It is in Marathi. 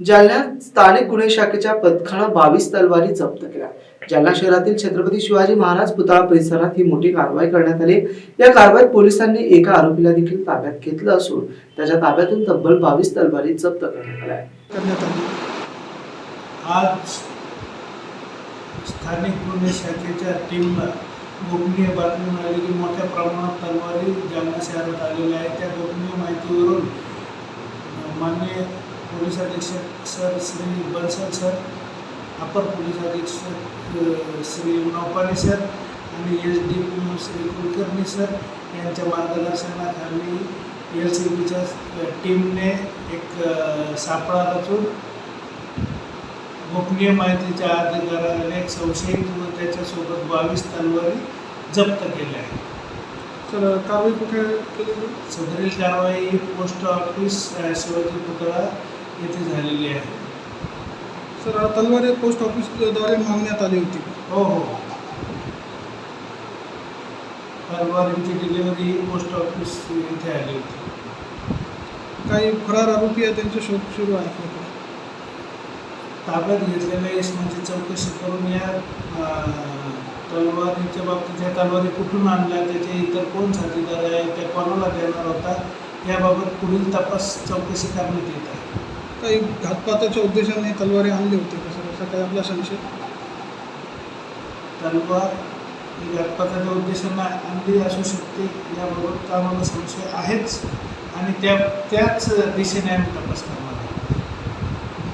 जालन्यात स्थानिक गुन्हे शाखेच्या पथकानं बावीस तलवारी जप्त केल्या. जालना शहरातील छत्रपती शिवाजी महाराज पुतळा परिसरात ही मोठी कारवाई करण्यात आली. या कारवाईत पोलिसांनी एका आरोपीला देखील ताब्यात घेतलं असून त्याच्या ताब्यातून तब्बल बावीस तलवारी जप्त करण्यात आल्या. आज स्थानिक गुन्हे शाखेच्या टीमला गोपनीय बातमी मिळाली की मोठ्या प्रमाणात तलवारी जालना शहरात आलेल्या आहेत त्या गोपनीय माहितीवरून अ, माननीय पोलीस अधीक्षक सर श्री बन्सल सर अपर पोलीस अधीक्षक श्री नौपाने सर आणि S D P Shri Kulkarni sir यांच्या मार्गदर्शनाखाली एल सी बीच्या टीमने एक सापळा रचून गोपनीय माहितीच्या अधिकाराने एक संशयित व त्याच्यासोबत बावीस तलवारी जप्त केल्या आहेत तर कारवाई कुठे केली? सदरील कारवाई पोस्ट ऑफिस शिवाजी पुतळा येथे झालेली आहे. सर तलवारी पोस्ट ऑफिसद्वारे मागण्यात आली होती. हो हो. तलवारींची डिलिव्हरी पोस्ट ऑफिस इथे आली होती. काही फरार आरोपी आहे त्यांचे शोध सुरू आहे ताब्यात घेतलेल्या इसमाची चौकशी करून या तलवारीच्या बाबतीत ह्या तलवारी कुठून आणल्या त्याचे इतर कोण साथीदार आहे त्या कोणाला देणार होता याबाबत पुढील तपास चौकशी करण्यात येत आहे. काही घातपाताच्या उद्देशाने तलवारी आणली होती. का सर असा काही आपला संशय. तलवार ही घातपाताच्या उद्देशाने आणली असू शकते याबाबत आम्हाला संशय आहेच. आणि त्या त्याच दिशेने आम्ही तपास करणार